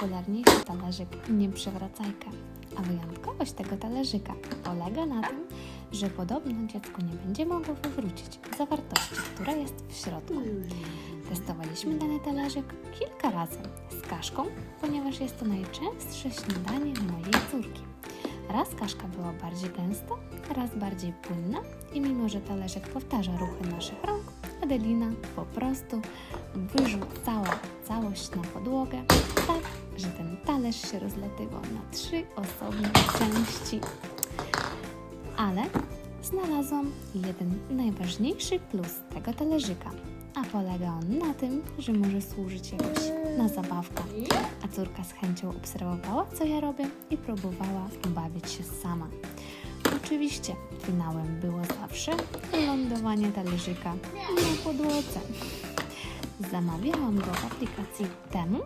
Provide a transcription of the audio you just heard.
najpopularniejszy talerzyk nieprzewracajka. A wyjątkowość tego talerzyka polega na tym, że podobno dziecko nie będzie mogło wywrócić zawartości, która jest w środku. Testowaliśmy dany talerzyk kilka razy z kaszką, ponieważ jest to najczęstsze śniadanie mojej córki. Raz kaszka była bardziej gęsta, raz bardziej płynna i mimo, że talerzyk powtarza ruchy naszych rąk, Adelina po prostu wyrzucała talerz się rozlatywał na trzy osobne części. Ale znalazłam jeden najważniejszy plus tego talerzyka, a polega on na tym, że może służyć jakoś na zabawkę. A córka z chęcią obserwowała, co ja robię i próbowała bawić się sama. Oczywiście finałem było zawsze lądowanie talerzyka na podłodze. Zamawiałam go w aplikacji temu,